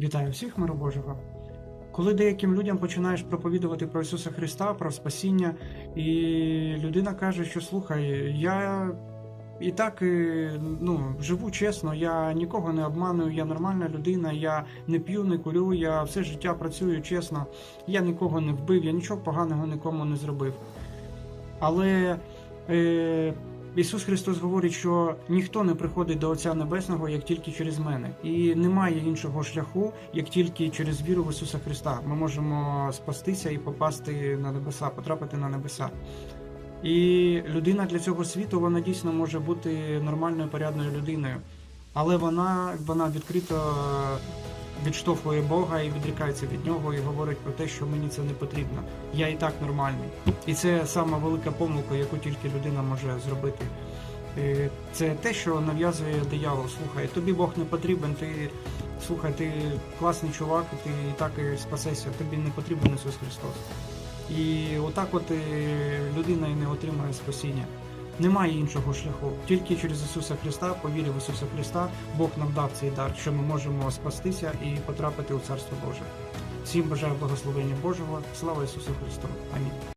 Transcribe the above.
Вітаю всіх, миру Божого. Коли деяким людям починаєш проповідувати про Ісуса Христа, про спасіння, і людина каже, що слухай, я і так ну, живу чесно, я нікого не обманую, я нормальна людина, я не п'ю, не курю, я все життя працюю чесно, я нікого не вбив, я нічого поганого нікому не зробив. Але е, Ісус Христос говорить, що ніхто не приходить до Отця Небесного, як тільки через мене. І немає іншого шляху, як тільки через віру в Ісуса Христа. Ми можемо спастися і попасти на небеса, потрапити на небеса. І людина для цього світу вона дійсно може бути нормальною, порядною людиною. Але вона, вона відкрито відштовхує Бога і відрікається від нього, і говорить про те, що мені це не потрібно. Я і так нормальний. І це сама велика помилка, яку тільки людина може зробити. Е, Це те, що нав'язує диявол. Слухай, тобі Бог не потрібен, ти слухай, ти класний чувак, ти і так спасешся, тобі не потрібен Ісус Христос. І отак от е, людина і не отримає спасіння. Немає іншого шляху. Тільки через Ісуса Христа, по вірі в Ісуса Христа, Бог нам дав цей дар, що ми можемо спастися і потрапити у Царство Боже. Всім бажаю благословення Божого. Слава Ісусу Христу! Амінь.